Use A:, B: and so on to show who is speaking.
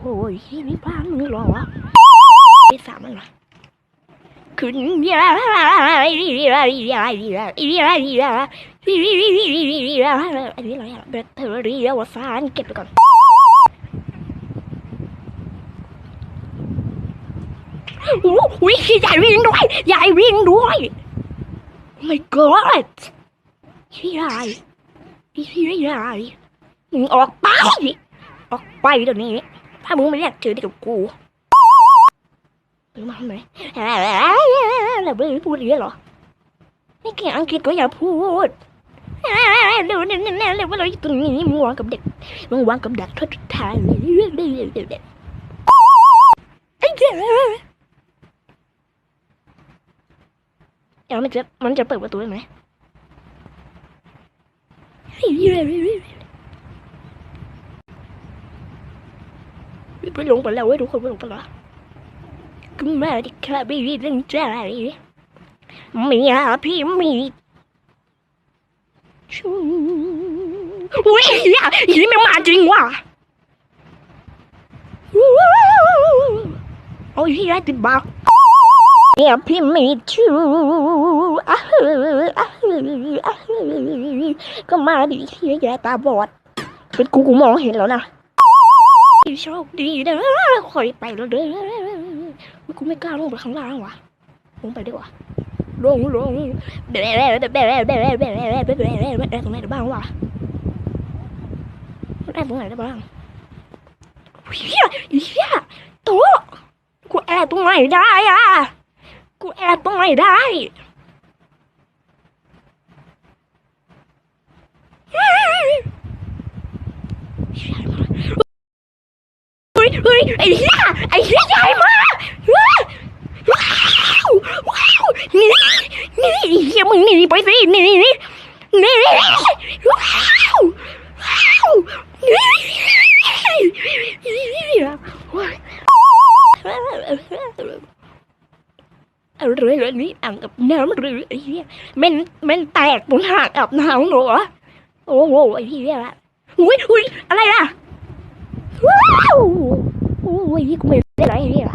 A: โอ้ยนี่บ้านมึงหรอวะไอ้สามมันวะขึ้นยาอันนี้อะไรอะแบตเตอรี่อวสานเก็บไปก่อนโอ้โหใหญ่วิ่งด้วยใหญ่วิ่งด้วย my god ที่ไรที่ไรมึงออกไป ออกไปเดี๋ยวนี้ ถ้ามึงไม่อยากเจอเด็กกับกูมึงมาทำไมแล้วมึงพูดอย่างนี้เหรอไม่เก่งอังกฤษก็อย่าพูดเร็วเร็วเร็วเร็วเร็วเราอยู่ตรงนี้มึงวางกับเด็กมึงวางกับด็กทุกทางเร็วเร็วเร็วเร็วไอ้เจ้าเดี๋ยวมันจะมันจะเปิดประตูได้ไหม ไปลงไปแล้วเว้ยทุกคนไปลงไปแล้วก็มาดิครับพี่เรื่องใจมีอะพี่มีชูอุ้ยอะอีนี่มันมาจริงว่ะโอ้ยพี่ได้ติดบักเนี่ยพี่มีชูอะฮ้ออะฮ้ออะฮ้อก็มาดิที่แกตาบอดเป็นกูกูมองเห็นแล้วนะ โชคดีนะคอยไปแล้วเด้อกูไม่กล้าลงไปข้างล่างวะลงไปดีกว่าลงลงเบ๊ะเบ๊ะเบ๊ะเบ๊ะเบ๊ะเบ๊ะเบ๊ะเบ๊ะเบ๊ะเบ๊ะเบ๊ะเบ๊ะตรงไหนได้บ้างวะได้ตรงไหนได้บ้างเฮียเฮียโต๊ะกูแอบตรงไหนได้อะกูแอบตรงไหนได้ เฮ้ ยเฮ้ยไอ้เหี้ยไอ้เหี้ยใหญ่มากว้าวว้าวนี่นี่ไอ้เหี้ยมึงหนี่ไปสินี่นี่นี่นี่ว้าวว้าวนี่อะไรแบบนี้อ่างกับน้ำหรือไอ้เหี้ยม่นม่นแตกบนหางอาบน้ำหรอโอ้โหไอ้เหี้ยละอุ้ยอุ้ยอะไรล่ะว้ 为一美来人。